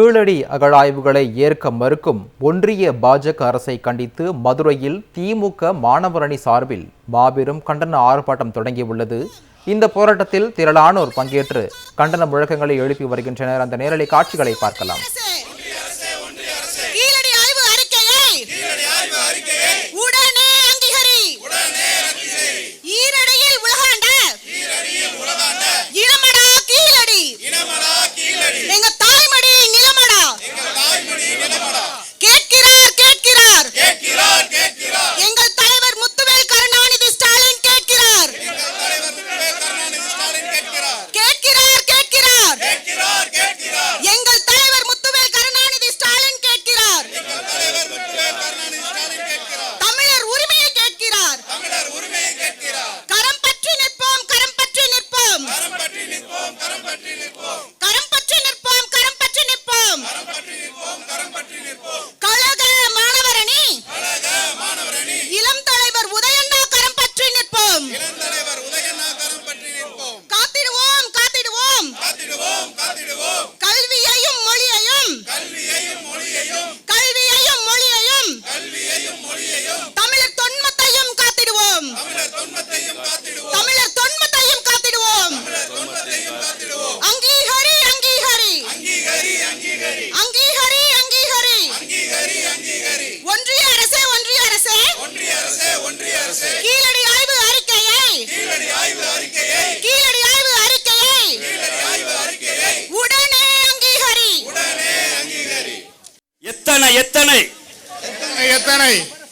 கீழடி அகழாய்வுகளை ஏற்க மறுக்கும் ஒன்றிய பாஜக அரசை கண்டித்து மதுரையில் திமுக மாணவரணி சார்பில் மாபெரும் கண்டன ஆர்ப்பாட்டம் தொடங்கியுள்ளது. இந்த போராட்டத்தில் திரளானோர் பங்கேற்று கண்டன முழக்கங்களை எழுப்பி வருகின்றனர். அந்த நேரலை காட்சிகளை பார்க்கலாம்.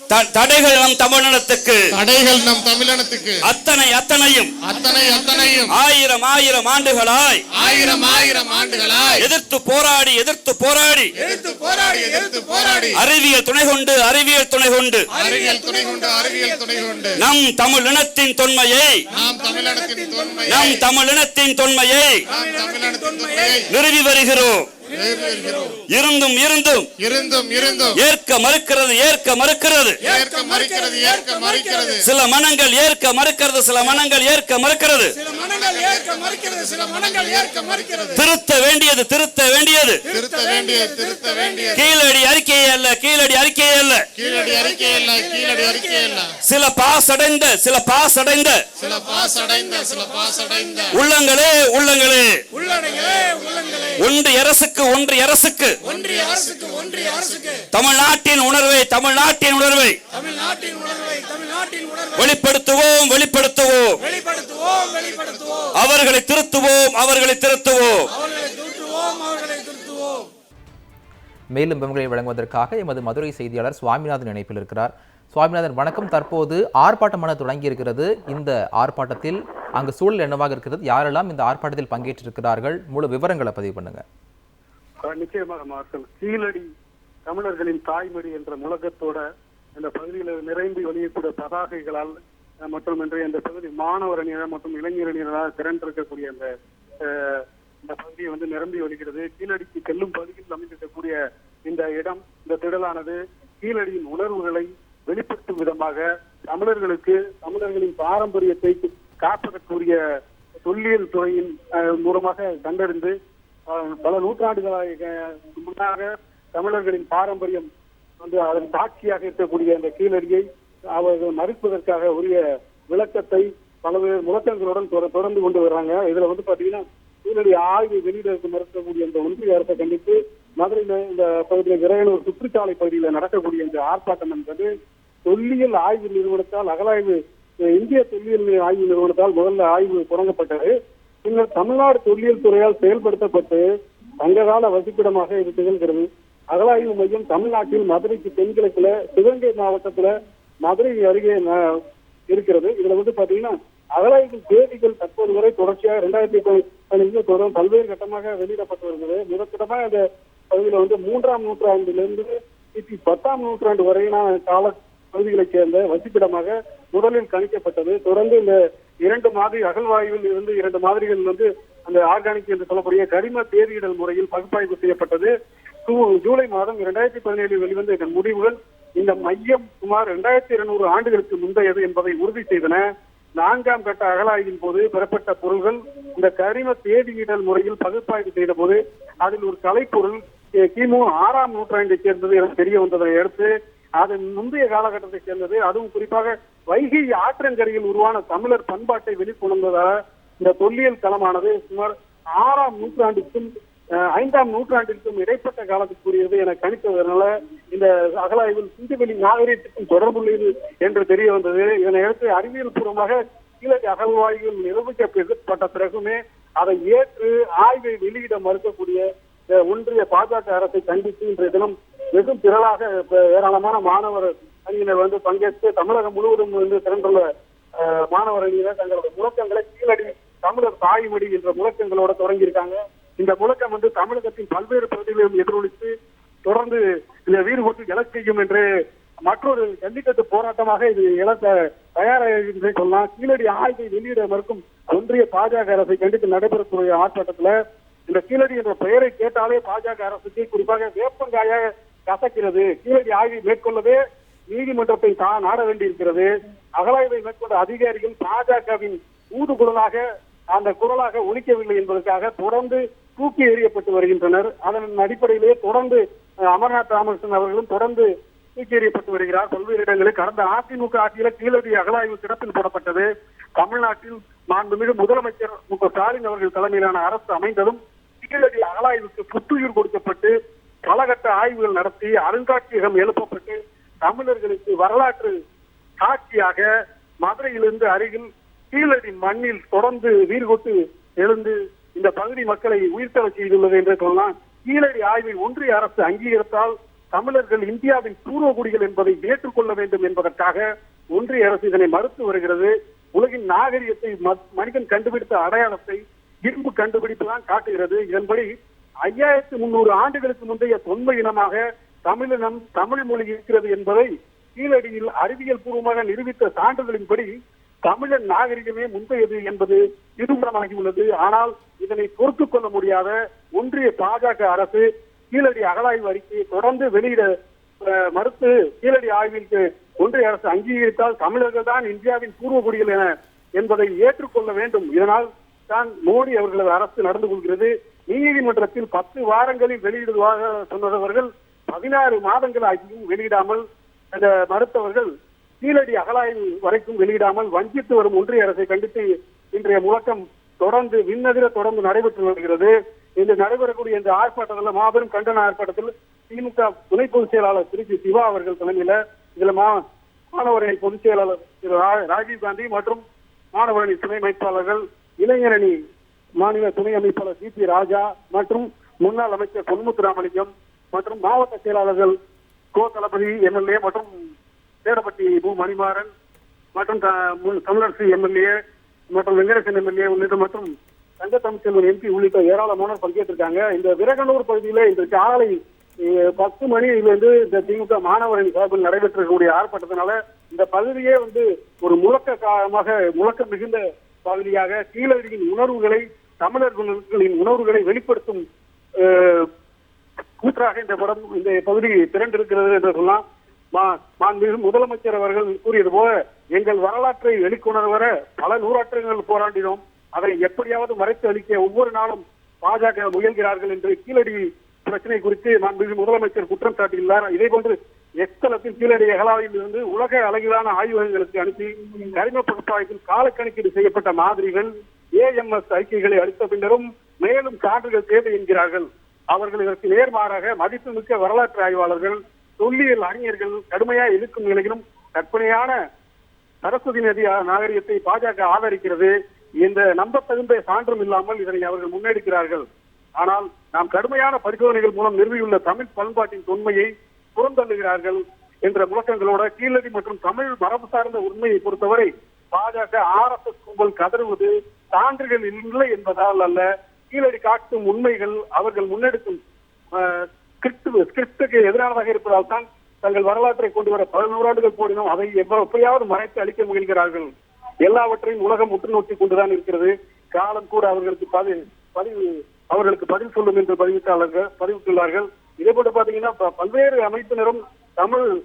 தடைகள் நம் தமிழினத்துக்கு. தடைகள் நம் தமிழினத்துக்கு. அத்தனை அத்தனையும். அத்தனை அத்தனையும். ஆயிரம் ஆயிரம் ஆண்டுகளாய். ஆயிரம் ஆயிரம் ஆண்டுகளாய். எதிர்த்து போராடி எதிர்த்து போராடி. எதிர்த்து போராடி எதிர்த்து போராடி. அறிவியல் துணை கொண்டு அறிவியல் துணை கொண்டு. அறிவியல் துணை கொண்டு அறிவியல் துணை கொண்டு. நம் தமிழினத்தின் தொன்மையை. நாம் தமிழினத்தின் தொன்மையை. நம் தமிழினத்தின் தொன்மையை. நாம் தமிழினத்தின் தொன்மையை. நிறுவி வருகிறோம். இருந்தும் இருந்தும் இருந்தும் இருந்தும். ஏற்க மறுக்கிறது ஏற்க மறுக்கிறது. ஏற்க மறுக்கிறது ஏற்க மறுக்கிறது. சில மனங்கள் ஏற்க மறுக்கிறது சில மனங்கள் ஏற்க மறுக்கிறது. சில மனங்கள் ஏற்க மறுக்கிறது சில மனங்கள் ஏற்க மறுக்கிறது. திருத்த வேண்டியது திருத்த வேண்டியது. திருத்த வேண்டியது திருத்த வேண்டியது. கீழடி அறிக்கையே அல்ல கீழடி அறிக்கையே அல்ல. கீழடி அறிக்கை இல்ல கீழடி அறிக்கை இல்ல சில பாஸ் அடைந்த சில பாஸ் அடைந்த சில பாஸ் அடைந்த சில பாஸ் அடைந்த உள்ளங்களே உள்ளங்களே. உள்ளடங்களே உள்ளங்களே. ஒன்றிய அரசுக்கு ஒன்றிய அரசுக்கு. ஒன்றிய அரசுக்கு ஒன்றிய அரசுக்கு. தமிழ்நாட்டின் உணர்வை தமிழ்நாட்டின் உணர்வை தமிழ்நாட்டின் உணர்வை தமிழ்நாட்டின் உணர்வை. வெளிப்படுத்துவோம் வெளிப்படுத்துவோம். வெளிப்படுத்துவோம் வெளிப்படுத்துவோம். அவர்களை திருத்துவோம் அவர்களை திருத்துவோம். அவர்களை திருத்துவோம் அவர்களை திருத்துவோம். மேலும் விவரங்களை வழங்குவதற்காக எமது மதுரை செய்தியாளர் சுவாமிநாதன் இணைப்பில் இருக்கிறார். சுவாமிநாதன் வணக்கம். தற்போது ஆர்ப்பாட்டமான தொடங்கி இருக்கிறது இந்த ஆர்ப்பாட்டத்தில் அங்கு சூழல் என்னவாக இருக்கிறது? யாரெல்லாம் இந்த ஆர்ப்பாட்டத்தில் பங்கேற்றிருக்கிறார்கள்? முழு விவரங்களை பதிவு பண்ணுங்க. அஹ் நிச்சயமாக மார்க்கல் கீழடி தமிழர்களின் தாய்மொழி என்ற முழக்கத்தோட இந்த பகுதியில் நிறைந்து வெளியக்கூடிய பதாகைகளால் மற்றும் இன்றைய இந்த பகுதி மாணவர் அணியினர் மற்றும் இளைஞர் அணியினராக திரண்டிருக்கக்கூடிய அந்த அஹ், இந்த பகுதியை வந்து நிரம்பி வழிகிறது கீழடிக்கு செல்லும் பகுதியில் அமைந்திருக்கக்கூடிய இந்த இடம் இந்த திடலானது கீழடியின் உணர்வுகளை வெளிப்படுத்தும் விதமாக தமிழர்களுக்கு தமிழர்களின் பாரம்பரியத்தை காப்பதற்குரிய தொல்லியல் துறையின் மூலமாக கண்டறிந்து பல நூற்றாண்டுகளாக முன்னாக தமிழர்களின் பாரம்பரியம் வந்து அதன் சாட்சியாக இருக்கக்கூடிய அந்த கீழடியை அவர்கள் மறுப்பதற்காக உரிய விளக்கத்தை பல்வேறு முழக்கங்களுடன் தொடர்ந்து கொண்டு வர்றாங்க. இதுல வந்து பாத்தீங்கன்னா கீழடி ஆய்வு வெளியிட மறுக்கக்கூடிய இந்த ஒன்றிய அரசை கண்டித்து மதுரையில இந்த பகுதியில் விரையனூர் சுற்றுச்சாலை பகுதியில் நடக்கக்கூடிய இந்த ஆர்ப்பாட்டம் என்பது தொல்லியல் ஆய்வு நிறுவனத்தால் அகலாய்வு இந்திய தொல்லியல் ஆய்வு நிறுவனத்தால் முதல்ல ஆய்வு தொடங்கப்பட்டது. பின்னர் தமிழ்நாடு தொல்லியல் துறையால் செயல்படுத்தப்பட்டு சங்ககால வசிப்பிடமாக இது திகழ்கிறது. அகலாய்வு மையம் தமிழ்நாட்டில் மதுரைக்கு தென்கிழக்குல சிவகங்கை மாவட்டத்துல மதுரை அருகே இருக்கிறது. இதுல வந்து பாத்தீங்கன்னா அகலாய்வு தேதிகள் தற்போது வரை தொடர்ச்சியாக ரெண்டாயிரத்தி பதினஞ்சு தொடர்ந்து பல்வேறு கட்டமாக வெளியிடப்பட்டு வருகிறது. முதற்கட்டமாக இந்த பகுதியில வந்து மூன்றாம் நூற்றாண்டிலிருந்து கிபி பத்தாம் நூற்றாண்டு வரையிலான கால பகுதிகளைச் சேர்ந்த வசிப்பிடமாக முதலில் கணிக்கப்பட்டது. தொடர்ந்து இந்த இரண்டு மாதிரி அகழ்வாய்வில் இருந்து இரண்டு மாதிரிகள் வந்து அந்த ஆர்கானிக் என்று சொல்லக்கூடிய கரிம தேதியிடல் முறையில் பகுப்பாய்வு செய்யப்பட்டது. ஜூலை மாதம் இரண்டாயிரத்தி பதினேழில் வெளிவந்த இதன் முடிவுகள் இந்த மையம் சுமார் இரண்டாயிரத்தி இருநூறு ஆண்டுகளுக்கு முந்தையது என்பதை உறுதி செய்தன. நான்காம் கட்ட அகழாய்வின் போது பெறப்பட்ட பொருள்கள் இந்த கரிம தேதியிடல் முறையில் பகுப்பாய்வு செய்த போது அதில் ஒரு கலைப்பொருள் கிமு ஆறாம் நூற்றாண்டைச் சேர்ந்தது என தெரிய வந்ததை அடுத்து அதன் முந்தைய காலகட்டத்தைச் சேர்ந்தது. அதுவும் குறிப்பாக வைகை ஆற்றங்கரையில் உருவான தமிழர் பண்பாட்டை வெளிக்கொணர்ந்ததாக இந்த தொல்லியல் களமானது சுமார் ஆறாம் நூற்றாண்டுக்கும் ஐந்தாம் நூற்றாண்டிற்கும் இடைப்பட்ட காலத்துக்குரியது என கணித்ததனால இந்த அகலாய்வில் சிந்துவெளி நாகரீகத்துக்கும் தொடர்புள்ளது என்று தெரிய வந்தது இதனை அடுத்து அறிவியல் பூர்வமாக கீழடி அகழ்வாய்வில் நிரூபிக்கப்பட்ட பிறகுமே அதை ஏற்று ஆய்வை வெளியிட மறுக்கக்கூடிய ஒன்றிய பாஜக அரசை கண்டித்து இன்றைய தினம் வெகு திரளாக ஏராளமான மாணவர் அணியினர் வந்து பங்கேற்று தமிழகம் முழுவதும் வந்து திரண்டுள்ள அஹ், மாணவர் அணியினர் முழக்கங்களை கீழடி தமிழர் தாய்மொழி என்ற முழக்கங்களோட தொடங்கியிருக்காங்க. இந்த முழக்கம் வந்து தமிழகத்தின் பல்வேறு பகுதிகளிலும் எதிரொலித்து தொடர்ந்து இந்த வீடு போட்டு எழச் செய்யும் என்று மற்றொரு ஜல்லிக்கட்டு போராட்டமாக இது இழக்க தயாராக சொல்லலாம் கீழடி ஆய்வை வெளியிட மறுக்கும் ஒன்றிய பாஜக அரசை கண்டித்து நடைபெறக்கூடிய ஆர்ப்பாட்டத்துல இந்த கீழடி என்ற பெயரை கேட்டாலே பாஜக அரசுக்கு குறிப்பாக வேப்பங்காயாக கசக்கிறது. கீழடி ஆய்வை மேற்கொள்ளவே நீதிமன்றத்தை தான் நாட வேண்டியிருக்கிறது. அகலாய்வை மேற்கொண்ட அதிகாரிகள் பாஜகவின் ஊதுகுழலாக அந்த குரலாக ஒலிக்கவில்லை என்பதற்காக தொடர்ந்து தூக்கி எறியப்பட்டு வருகின்றனர். அதன் அடிப்படையிலே தொடர்ந்து அமர்நாத் ராமகிருஷ்ணன் அவர்களும் தொடர்ந்து தூக்கி எறியப்பட்டு வருகிறார். பல்வேறு இடங்களில் கடந்த அதிமுக ஆட்சியில கீழடி அகலாய்வு கிடப்பில் போடப்பட்டது. தமிழ்நாட்டில் மாண்புமிகு முதலமைச்சர் மு. க. ஸ்டாலின் அவர்கள் தலைமையிலான அரசு அமைந்ததும் கீழடி அகலாய்வுக்கு புத்துயிர் கொடுக்கப்பட்டு பலகட்ட ஆய்வுகள் நடத்தி அருங்காட்சியகம் எழுப்பப்பட்டு தமிழர்களுக்கு வரலாற்று சாட்சியாக மதுரையிலிருந்து அருகில் கீழடி மண்ணில் தொடர்ந்து வீர்கொட்டு எழுந்து இந்த பகுதி மக்களை உயிர்த்தலை செய்துள்ளது என்று சொல்லலாம் கீழடி ஆய்வை ஒன்றிய அரசு அங்கீகரித்தால் தமிழர்கள் இந்தியாவின் பூர்வகுடிகள் என்பதை ஏற்றுக்கொள்ள வேண்டும் என்பதற்காக ஒன்றிய அரசு இதனை மறுத்து வருகிறது. உலகின் நாகரிகத்தை ம- மனிதன் கண்டுபிடித்த அடையாளத்தை இரும்பு கண்டுபிடிப்பு தான் காட்டுகிறது. இதன்படி ஐயாயிரத்தி முன்னூறு ஆண்டுகளுக்கு முந்தைய தொன்மை இனமாக தமிழினம் தமிழ் மொழி இருக்கிறது என்பதை கீழடியில் அறிவியல் பூர்வமாக நிரூபித்த சான்றுகளின்படி தமிழன் நாகரிகமே முந்தையது என்பது நிரூபணமாகியுள்ளது. ஆனால் இதனை பொறுத்துக் கொள்ள முடியாத ஒன்றிய பாஜக அரசு கீழடி அகழாய்வு அறிக்கையை தொடர்ந்து வெளியிட மறுத்து கீழடி ஆய்விற்கு ஒன்றிய அரசு அங்கீகரித்தால் தமிழர்கள் தான் இந்தியாவின் பூர்வகுடிகள் என என்பதை ஏற்றுக்கொள்ள வேண்டும். இதனால் தான் மோடி அவர்களது அரசு நடந்து கொள்கிறது. நீதிமன்றத்தில் பத்து வாரங்களில் வெளியிடுவதாக சொன்னவர்கள் பதினாறு மாதங்கள் ஆகியும் வெளியிடாமல் அந்த மருத்துவர்கள் கீழடி அகலாய்வு வரைக்கும் வெளியிடாமல் வஞ்சித்து வரும் ஒன்றிய அரசை கண்டித்து இன்றைய முழக்கம் தொடர்ந்து விண்ணதிர தொடர்ந்து நடைபெற்று வருகிறது. இன்று நடைபெறக்கூடிய இந்த ஆர்ப்பாட்டத்தில் மாபெரும் கண்டன ஆர்ப்பாட்டத்தில் திமுக துணை பொதுச் செயலாளர் திருச்சி சிவா அவர்கள் தலைமையில இதுல மா மாணவரணி பொதுச் செயலாளர் திரு. ராஜீவ்காந்தி காந்தி மற்றும் மாணவரணி துணை அமைப்பாளர்கள் இளைஞரணி மாநில துணை அமைப்பாளர் சி. பி. ராஜா மற்றும் முன்னாள் அமைச்சர் பொன்முத்துராமலிங்கம் மற்றும் மாவட்ட செயலாளர்கள் கோ தளபதி எம்எல்ஏ மற்றும் சேடப்பட்டி பூ மணிமாறன் மற்றும் த- மு- தமிழரசு எம்எல்ஏ மற்றும் வெங்கடேசன் எம்எல்ஏ உள்ளிட்ட மற்றும் தங்க தமிழ்ச்செல்வன் எம்பி உள்ளிட்ட ஏராளமானோர் பங்கேற்றிருக்காங்க. இந்த விரகனூர் பகுதியில இந்த காலை பத்து மணியிலிருந்து இந்த திமுக மாணவரின் சார்பில் நடைபெற்றிருக்கக்கூடிய ஆர்ப்பாட்டத்தினால இந்த பகுதியே வந்து ஒரு முழக்க காலமாக முழக்க மிகுந்த பகுதியாக கீழடியின் உணர்வுகளை தமிழர்களின் உணர்வுகளை வெளிப்படுத்தும் கூற்றாக இந்த படம் இந்த பகுதி திரண்டிருக்கிறது என்று சொல்லலாம். மாண்புமிகு முதலமைச்சர் அவர்கள் கூறியது போல எங்கள் வரலாற்றை வெளிக்கொணர் வர பல நூறாற்றங்கள் போராடினோம். அதை எப்படியாவது மறைத்து அளிக்க ஒவ்வொரு நாளும் பாஜக முயல்கிறார்கள் என்று கீழடி பிரச்சனை குறித்து மாண்புமிகு முதலமைச்சர் குற்றம் சாட்டியுள்ளார். இதே போன்று எக்ஸ்தலத்தில் கீழடி அகலாவில் இருந்து உலக அளவிலான ஆய்வகங்களுக்கு அனுப்பி கரிம பகுப்பாய்வில் காலக்கணக்கீடு செய்யப்பட்ட மாதிரிகள் ஏஎம்எஸ் அறிக்கைகளை அளித்த பின்னரும் மேலும் சான்றுகள் தேவை என்கிறார்கள். அவர்கள் இதற்கு நேர்மாறாக மதிப்புமிக்க வரலாற்று ஆய்வாளர்கள் தொல்லியல் அறிஞர்கள் கடுமையாக இருக்கும் நிலையிலும் கற்பனையான சரஸ்வதி நதி நாகரிகத்தை பாஜக ஆதரிக்கிறது இந்த நம்பத்தகுந்த சான்றும் இல்லாமல் இதனை அவர்கள் முன்னெடுக்கிறார்கள். ஆனால் நாம் கடுமையான பரிசோதனைகள் மூலம் நிறுவியுள்ள தமிழ் பண்பாட்டின் தொன்மையை புறந்தள்ளுகிறார்கள் என்ற முழக்கங்களோட கீழடி மற்றும் தமிழ் மரபு சார்ந்த உண்மையை பொறுத்தவரை பாஜக ஆர்எஸ்எஸ் கும்பல் கதறுவது சான்றுகள் இல்லை என்பதால் அல்ல கீழடி காட்டும் உண்மைகள் அவர்கள் முன்னெடுக்கும் ஸ்கிரிப்டுக்கு எதிரானதாக இருப்பதால் தான் தங்கள் வரலாற்றை கொண்டு வர பல நூறாண்டுகள் போடினோம் அதை எவ்வளவு மறைத்து அளிக்க முயல்கிறார்கள். எல்லாவற்றையும் உலகம் உற்று நோக்கி கொண்டுதான் இருக்கிறது. காலம் கூட அவர்களுக்கு பதில் பதிவு அவர்களுக்கு பதில் சொல்லும் என்று பதிவிட்டாளர்கள் பதிவிட்டுள்ளார்கள். இதே போட்டு பாத்தீங்கன்னா ப- பல்வேறு அமைப்பினரும் தமிழ்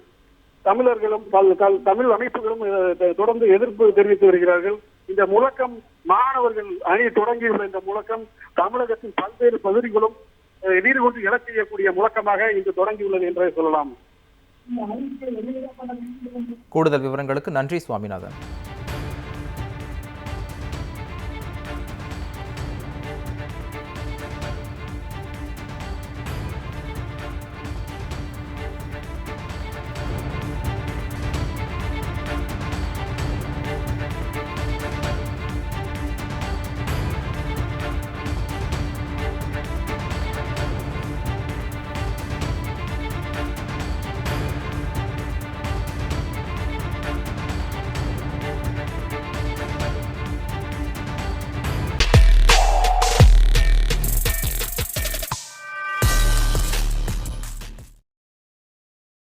தமிழர்களும் பல்- தமிழ் அமைப்புகளும் தொடர்ந்து எதிர்ப்பு தெரிவித்து வருகிறார்கள். இந்த முழக்கம் மாணவர்கள் அணி தொடங்கியுள்ள இந்த முழக்கம் தமிழகத்தின் பல்வேறு பகுதிகளும் அஹ், எதிர் கொண்டு எழச் செய்யக்கூடிய முழக்கமாக இன்று தொடங்கியுள்ளது என்றே சொல்லலாம். கூடுதல் விவரங்களுக்கு நன்றி சுவாமிநாதன்.